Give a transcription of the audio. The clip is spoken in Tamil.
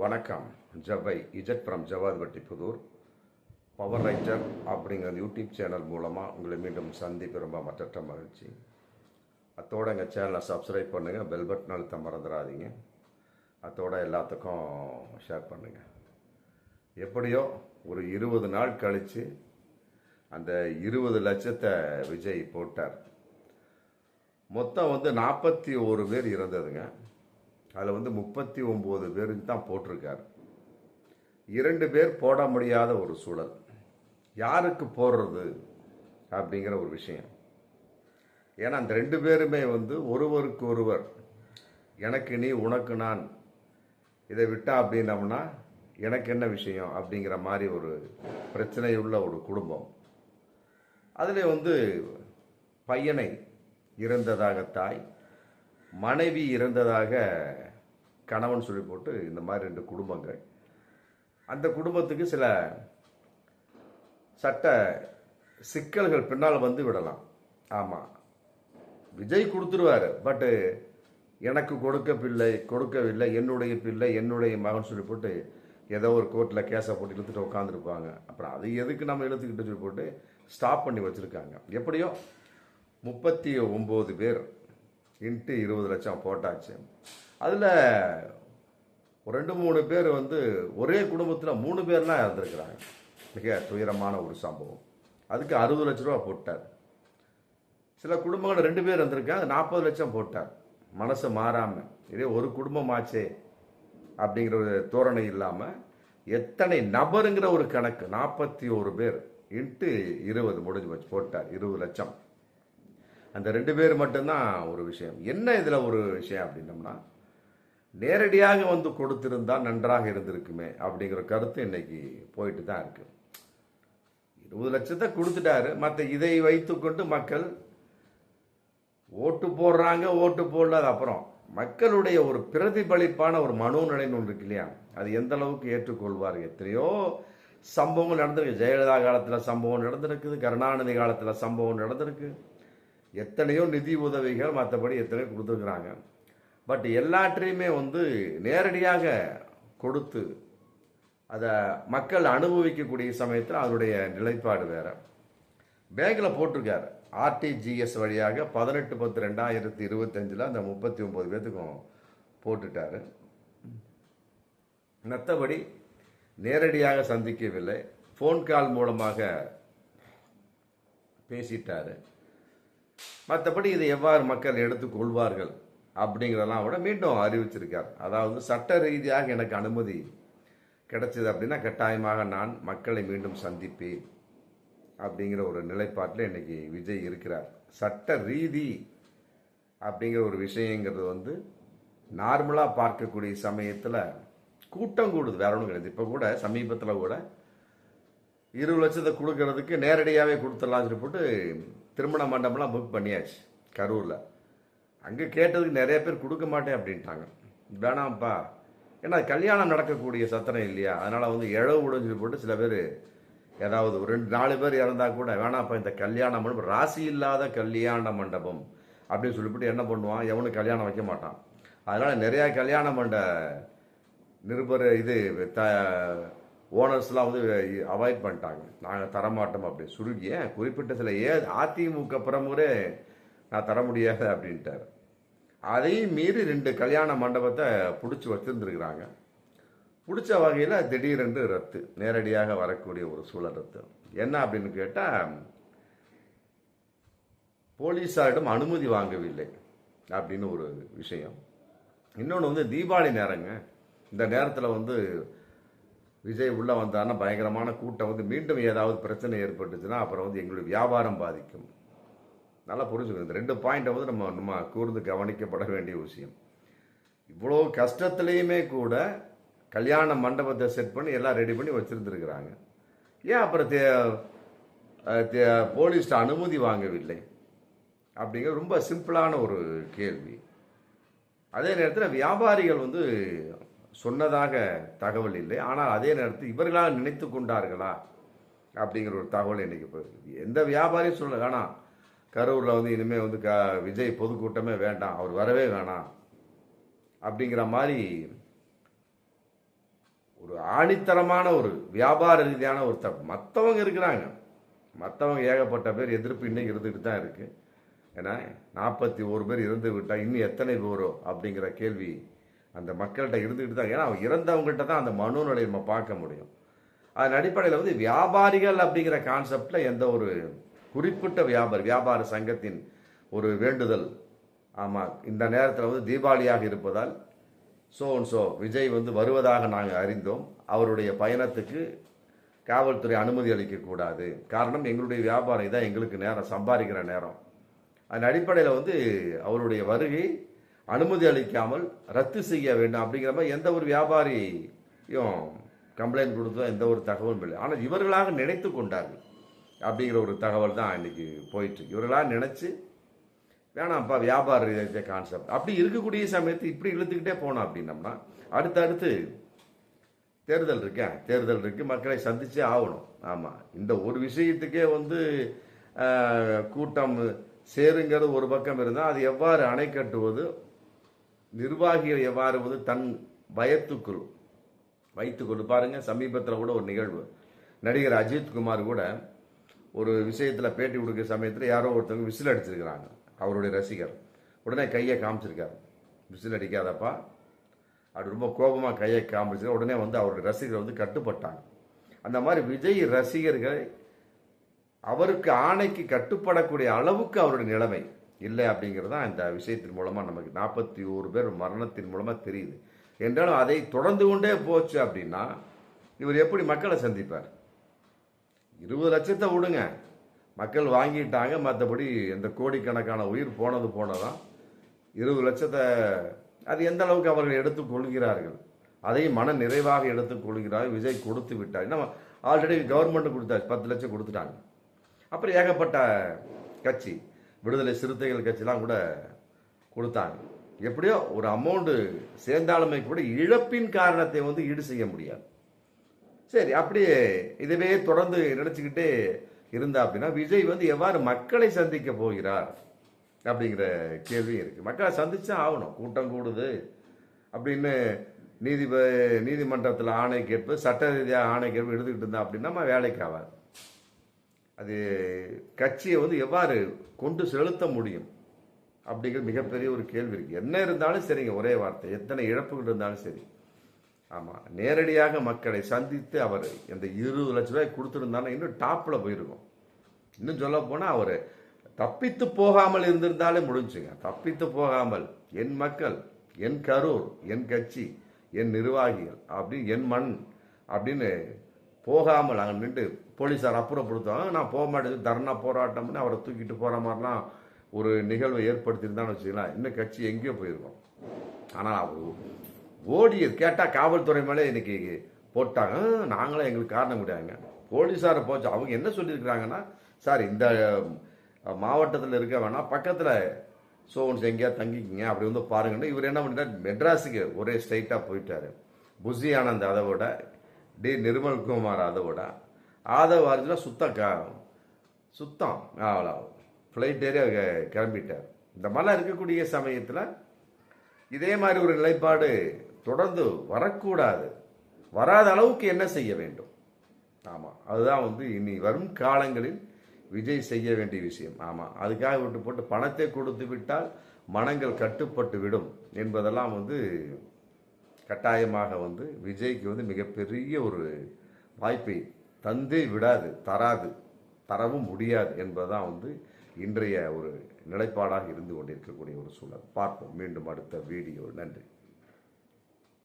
வணக்கம். ஜபை Z from Javadhipatti Pudur. Power writer அப்படிங்கிற யூடியூப் சேனல் மூலமாக உங்களை மீண்டும் சந்திப்பு ரொம்ப மற்றற்ற மகிழ்ச்சி. அத்தோட எங்கள் சேனலை சப்ஸ்கிரைப் பண்ணுங்கள் பெல் பட்டன் அழுத்த மறந்துடாதீங்க. அத்தோட எல்லாத்துக்கும் ஷேர் பண்ணுங்கள் எப்படியோ ஒரு இருபது நாள் கழித்து அந்த இருபது லட்சத்தை விஜய் போட்டார். மொத்தம் வந்து நாற்பத்தி ஒரு பேர் இறந்ததுங்க. அதில் வந்து முப்பத்தி ஒம்பது பேருக்கு தான் போட்டிருக்காரு. இரண்டு பேர் போட முடியாத ஒரு சூழல். யாருக்கு போடுறது அப்படிங்கிற ஒரு விஷயம். ஏன்னா அந்த ரெண்டு பேருமே வந்து ஒருவருக்கு ஒருவர் எனக்கு நீ உனக்கு நான் இதை விட்டா அப்படின்னம்னா எனக்கு என்ன விஷயம் அப்படிங்கிற மாதிரி ஒரு பிரச்சனை உள்ள ஒரு குடும்பம். அதில் வந்து பையனை இறந்ததாக தாய் மனைவி இறந்ததாக கணவன் சொல்லி போட்டு இந்த மாதிரி ரெண்டு குடும்பங்கள். அந்த குடும்பத்துக்கு சில சட்ட சிக்கல்கள் பின்னால் வந்து விடலாம். ஆமாம் விஜய் கொடுத்துருவாரு. பட்டு எனக்கு கொடுக்க பிள்ளை கொடுக்கவில்லை என்னுடைய பிள்ளை என்னுடைய மகன் சொல்லி போட்டு ஏதோ ஒரு கோர்ட்டில் கேஸை போட்டு இழுத்துட்டு உட்காந்துருப்பாங்க அப்புறம் அது எதுக்கு நம்ம இழுத்துக்கிட்டு சொல்லி போட்டு ஸ்டாப் பண்ணி வச்சுருக்காங்க. எப்படியோ முப்பத்தி ஒம்பது பேர் இன்ட்டு இருபது லட்சம் போட்டாச்சு. அதில் ஒரு ரெண்டு மூணு பேர் வந்து ஒரே குடும்பத்தில் மூணு பேர்லாம் இறந்துருக்குறாங்க. மிக துயரமான ஒரு சம்பவம். அதுக்கு அறுபது லட்ச ரூபா போட்டார். சில குடும்பங்கள் ரெண்டு பேர் இருந்திருக்காங்க நாற்பது லட்சம் போட்டார். மனசு மாறாமல் இதே ஒரு குடும்பம் ஆச்சே அப்படிங்கிற ஒரு தோரணை இல்லாமல் எத்தனை நபருங்கிற ஒரு கணக்கு நாற்பத்தி ஒரு பேர் இன்ட்டு இருபது முடிஞ்சு வச்சு போட்டார் இருபது லட்சம். அந்த ரெண்டு பேர் மட்டும்தான் ஒரு விஷயம். என்ன இதில் ஒரு விஷயம் அப்படின்னம்னா நேரடியாக வந்து கொடுத்திருந்தா நன்றாக இருந்திருக்குமே அப்படிங்கிற கருத்து இன்னைக்கு போயிட்டு தான் இருக்கு. இருபது லட்சத்தை கொடுத்துட்டாரு. மற்ற இதை வைத்துக்கொண்டு மக்கள் ஓட்டு போடுறாங்க ஓட்டு போடல. அது அப்புறம் மக்களுடைய ஒரு பிரதிபலிப்பான ஒரு மனோநிலைன்னு ஒன்று இருக்கு இல்லையா? அது எந்த அளவுக்கு ஏற்றுக்கொள்வார்? எத்தனையோ சம்பவங்கள் நடந்திருக்கு. ஜெயலலிதா காலத்தில் சம்பவம் நடந்திருக்குது. கருணாநிதி காலத்தில் சம்பவம் நடந்திருக்கு. எத்தனையோ நிதி உதவிகள் மற்றபடி எத்தனையோ கொடுத்துருக்குறாங்க. பட் எல்லாற்றையுமே வந்து நேரடியாக கொடுத்து அதை மக்கள் அனுபவிக்கக்கூடிய சமயத்தில் அதனுடைய நிலைப்பாடு வேறு. பேங்கில் போட்டிருக்காரு. ஆர்டிஜிஎஸ் வழியாக பதினெட்டு பத்து ரெண்டாயிரத்தி இருபத்தஞ்சில் அந்த முப்பத்தி ஒம்பது பேர்த்துக்கும் போட்டுட்டாரு. மற்றபடி நேரடியாக சந்திக்கவில்லை. ஃபோன் கால் மூலமாக பேசிட்டாரு. மற்றபடி இதை எவ்வாறு மக்கள் எடுத்துக்கொள்வார்கள் அப்படிங்கிறதெல்லாம் விட மீண்டும் அறிவிச்சிருக்கார். அதாவது சட்ட ரீதியாக எனக்கு அனுமதி கிடைச்சது அப்படின்னா கட்டாயமாக நான் மக்களை மீண்டும் சந்திப்பேன் அப்படிங்கிற ஒரு நிலைப்பாட்டில் இன்றைக்கி விஜய் இருக்கிறார். சட்ட ரீதி அப்படிங்கிற ஒரு விஷயங்கிறது வந்து நார்மலாக பார்க்கக்கூடிய சமயத்தில் கூட்டம் கூடுது. வேற ஒன்றும் கிடையாது. இப்போ கூட சமீபத்தில் கூட இருபது லட்சத்தை கொடுக்கறதுக்கு நேரடியாகவே கொடுத்துடலாம் சொல்லி போட்டு திருமண மண்டபம்லாம் புக் பண்ணியாச்சு கரூரில். அங்கே கேட்டதுக்கு நிறைய பேர் கொடுக்க மாட்டேன் அப்படின்ட்டாங்க. வேணாம்ப்பா. ஏன்னா கல்யாணம் நடக்கக்கூடிய சத்திரம் இல்லையா? அதனால் வந்து இழவு விடுன்னு போட்டு சில பேர் ஏதாவது ஒரு ரெண்டு நாலு பேர் இறந்தா கூட வேணாம்ப்பா இந்த கல்யாண மண்டபம் ராசி இல்லாத கல்யாண மண்டபம். அப்படின்னு சொல்லிவிட்டு என்ன பண்ணுவான்? எவனும் கல்யாணம் வைக்க மாட்டான். அதனால் நிறையா கல்யாண மண்ட நிருபர் இது த ஓனர்ஸ்லாம் வந்து அவாய்ட் பண்ணிட்டாங்க. நாங்கள் தரமாட்டோம் அப்படின்னு சுருக்கி ஏன்? குறிப்பிட்ட சில ஏ அதிமுக பிரமுறை நான் தர முடியாது அப்படின்ட்டார். அதையும் மீறி ரெண்டு கல்யாண மண்டபத்தை பிடிச்சி வச்சுருந்துருக்குறாங்க. பிடிச்ச வகையில் திடீரென்று ரத்து நேரடியாக வரக்கூடிய ஒரு சூழல் ரத்து. என்ன அப்படின்னு கேட்டால் போலீஸாரிடம் அனுமதி வாங்கவில்லை அப்படின்னு ஒரு விஷயம். இன்னொன்று வந்து தீபாவளி நேரங்க. இந்த நேரத்தில் வந்து விஜய் உள்ளே வந்தான்னா பயங்கரமான கூட்டம் வந்து மீண்டும் ஏதாவது பிரச்சனை ஏற்பட்டுச்சுன்னா அப்புறம் வந்து எங்களுடைய வியாபாரம் பாதிக்கும். நல்லா புரிஞ்சுக்கணும். இந்த ரெண்டு பாயிண்ட்டை வந்து நம்ம நம்ம கூர்ந்து கவனிக்கப்பட வேண்டிய விஷயம். இவ்வளோ கஷ்டத்துலேயுமே கூட கல்யாண மண்டபத்தை செட் பண்ணி எல்லாம் ரெடி பண்ணி வச்சுருந்துருக்குறாங்க. ஏன் அப்புறம் தே தே போலீஸ்ட அனுமதி வாங்கவில்லை? அப்படிங்கிற ரொம்ப சிம்பிளான ஒரு கேள்வி. அதே நேரத்தில் வியாபாரிகள் வந்து சொன்னதாக தகவல் இல்லை. ஆனால் அதே நேரத்தில் இவர்களாக நினைத்து கொண்டார்களா? அப்படிங்கிற ஒரு தகவல் இன்றைக்கி போயிருக்கு எந்த வியாபாரியும் சொல்ல வேணாம். கரூரில் வந்து இனிமேல் வந்து க விஜய் பொதுக்கூட்டமே வேண்டாம். அவர் வரவே வேணாம். அப்படிங்கிற மாதிரி ஒரு ஆணித்தரமான ஒரு வியாபார ரீதியான ஒரு தப்பு. மற்றவங்க இருக்கிறாங்க. மற்றவங்க ஏகப்பட்ட பேர் எதிர்ப்பு இன்றைக்கி இருந்துக்கிட்டு தான் இருக்குது ஏன்னா நாற்பத்தி ஒரு பேர் இருந்து விட்டால் இன்னும் எத்தனை பேரோ அப்படிங்கிற கேள்வி அந்த மக்கள்கிட்ட இருந்துக்கிட்டு தான். ஏன்னா அவங்க இறந்தவங்கள்ட்ட தான் அந்த மனுநிலையை நம்ம பார்க்க முடியும். அதன் அடிப்படையில் வந்து வியாபாரிகள் அப்படிங்கிற கான்செப்டில் எந்த ஒரு குறிப்பிட்ட வியாபாரி வியாபார சங்கத்தின் ஒரு வேண்டுதல். ஆமாம் இந்த நேரத்தில் வந்து தீபாவளியாக இருப்பதால் ஸோ ஸோ விஜய் வந்து வருவதாக நாங்கள் அறிந்தோம். அவருடைய பயணத்துக்கு காவல்துறை அனுமதி அளிக்கக்கூடாது காரணம் எங்களுடைய வியாபாரம் இதான் எங்களுக்கு நேரம் சம்பாதிக்கிற நேரம். அதன் அடிப்படையில் வந்து அவருடைய வருகை அனுமதி அளிக்காமல் ரத்து செய்ய வேண்டும் அப்படிங்கிற மாதிரி எந்த ஒரு வியாபாரியும் கம்ப்ளைண்ட் கொடுத்தோ எந்த ஒரு தகவலும் இல்லை. ஆனால் இவர்களாக நினைத்து கொண்டார்கள் அப்படிங்கிற ஒரு தகவல் தான் இன்னைக்கு போயிட்டுருக்கு இவர்களாக நினச்சி வேணாம்ப்பா வியாபார ரீதியாக கான்செப்ட் அப்படி இருக்கக்கூடிய சமயத்து இப்படி இழுத்துக்கிட்டே போனோம் அப்படின்னம்னா அடுத்தடுத்து தேர்தல் இருக்கேன் தேர்தல் இருக்குது மக்களை சந்திச்சே ஆகணும். ஆமாம் இந்த ஒரு விஷயத்துக்கே வந்து கூட்டம் சேருங்கிறது ஒரு பக்கம் இருந்தால் அது எவ்வாறு அணை கட்டுவது நிர்வாகிகள் எவ்வாறு வந்து தன் பயத்துக்குள் வைத்துக்கொண்டு பாருங்க சமீபத்தில் கூட ஒரு நிகழ்வு. நடிகர் அஜித் குமார் கூட ஒரு விஷயத்தில் பேட்டி கொடுக்குற சமயத்தில் யாரோ ஒருத்தவங்க விசில் அடிச்சிருக்கிறாங்க அவருடைய ரசிகர். உடனே கையை காமிச்சிருக்காரு. விசில் அடிக்காதப்பா. அப்படி ரொம்ப கோபமாக கையை காமிச்சிருக்க உடனே வந்து அவருடைய ரசிகர் வந்து கட்டுப்பட்டாங்க. அந்த மாதிரி விஜய் ரசிகர்கள் அவருக்கு ஆணைக்கு கட்டுப்படக்கூடிய அளவுக்கு அவருடைய நிலைமை. இல்லை அப்படிங்கிறது தான் இந்த விஷயத்தின் மூலமாக நமக்கு நாற்பத்தி ஒரு பேர் மரணத்தின் மூலமாக தெரியுது. என்றாலும் அதை தொடர்ந்து கொண்டே போச்சு அப்படின்னா இவர் எப்படி மக்களை சந்திப்பார்? இருபது லட்சத்தை விடுங்க. மக்கள் வாங்கிட்டாங்க மற்றபடி இந்த கோடிக்கணக்கான உயிர் போனது போனதான். இருபது லட்சத்தை அது எந்த அளவுக்கு அவர்கள் எடுத்துக்கொள்கிறார்கள்? அதையும் மன நிறைவாக எடுத்துக்கொள்கிறார்கள் விஜய் கொடுத்து விட்டார். நம்ம ஆல்ரெடி கவர்மெண்ட் கொடுத்தாச்சு. பத்து லட்சம் கொடுத்துட்டாங்க. அப்புறம் ஏகப்பட்ட கட்சி. விடுதலை சிறுத்தைகள் கட்சிலாம் கூட கொடுத்தாங்க. எப்படியோ ஒரு அமௌண்ட்டு சேர்ந்தாலுமே கூட இழப்பின் காரணத்தை வந்து ஈடு செய்ய முடியாது. சரி அப்படியே இதுவே தொடர்ந்து நினச்சிக்கிட்டே இருந்தா அப்படின்னா விஜய் வந்து எவ்வாறு மக்களை சந்திக்க போகிறார் அப்படிங்கிற கேள்வி இருக்குது மக்களை சந்திச்சா ஆகணும். கூட்டம் கூடுது அப்படின்னு நீதிப நீதிமன்றத்தில் ஆணை கேட்பு சட்ட ரீதியாக ஆணை கேட்பு எடுத்துக்கிட்டு இருந்தா அப்படின்னா நம்ம வேலைக்கு ஆகாது. அது கட்சியை வந்து எவ்வாறு கொண்டு செலுத்த முடியும் அப்படிங்கிற மிகப்பெரிய ஒரு கேள்வி இருக்குது என்ன இருந்தாலும் சரிங்க ஒரே வார்த்தை. எத்தனை இழப்புகள் இருந்தாலும் சரி. ஆமாம் நேரடியாக மக்களை சந்தித்து அவர் இந்த இருபது லட்ச ரூபாய் கொடுத்துருந்தாலும் இன்னும் டாப்பில் போயிருக்கும். இன்னும் சொல்ல போனால் அவர் தப்பித்து போகாமல் இருந்திருந்தாலே முடிஞ்சுங்க. தப்பித்து போகாமல் என் மக்கள் என் கரூர் என் கட்சி என் நிர்வாகிகள் அப்படின்னு என் மண் அப்படின்னு போகாமல் அங்கே நின்று போலீஸார் அப்புறப்படுத்தாங்க நான் போக மாட்டேன் தர்ணா போராட்டம்னு அவரை தூக்கிட்டு போகிற மாதிரிலாம் ஒரு நிகழ்வை ஏற்படுத்தியிருந்தான்னு வச்சுக்கலாம் இன்னும் கட்சி எங்கேயோ போயிருக்கோம். ஆனால் அவர் ஓடியது கேட்டால் காவல்துறை மேலே இன்னைக்கு போட்டாங்க. நாங்களும் நாங்களே எங்களுக்கு காரணம் கிடையாங்க போலீஸாரை போச்சு. அவங்க என்ன சொல்லியிருக்கிறாங்கன்னா சார் இந்த மாவட்டத்தில் இருக்க வேணாம். பக்கத்தில் சோன்ஸ் எங்கேயா தங்கிக்கிங்க. அப்படி வந்து பாருங்கன்னு இவர் என்ன பண்ணிட்டார்? மெட்ராஸுக்கு ஒரே ஸ்ட்ரைட்டாக போயிட்டாரு. புசி ஆனந்த் அதை விட டி. நிர்மல்குமார் அதை விட ஆதவ் அர்ஜுனா சுத்தம் கா சுத்தம். அவ்வளோ ஃப்ளைட் ஏறி அவங்க கிளம்பிட்டார் இந்த மாதிரிலாம் இருக்கக்கூடிய சமயத்தில் இதே மாதிரி ஒரு நிலைப்பாடு தொடர்ந்து வரக்கூடாது. வராத அளவுக்கு என்ன செய்ய வேண்டும்? ஆமாம் அதுதான் வந்து இனி வரும் காலங்களில் விஜய் செய்ய வேண்டிய விஷயம். ஆமாம் அதுக்காக விட்டு போட்டு பணத்தை கொடுத்து விட்டால் மனங்கள் கட்டுப்பட்டு விடும் என்பதெல்லாம் வந்து கட்டாயமாக வந்து விஜய்க்கு வந்து மிகப்பெரிய ஒரு வாய்ப்பை தந்தே விடாது தராது தரவும் முடியாது என்பதுதான் வந்து இன்றைய ஒரு நிலைப்பாடாக இருந்து கொண்டிருக்கக்கூடிய ஒரு சூழல். பார்ப்போம். மீண்டும் அடுத்த வீடியோ. நன்றி.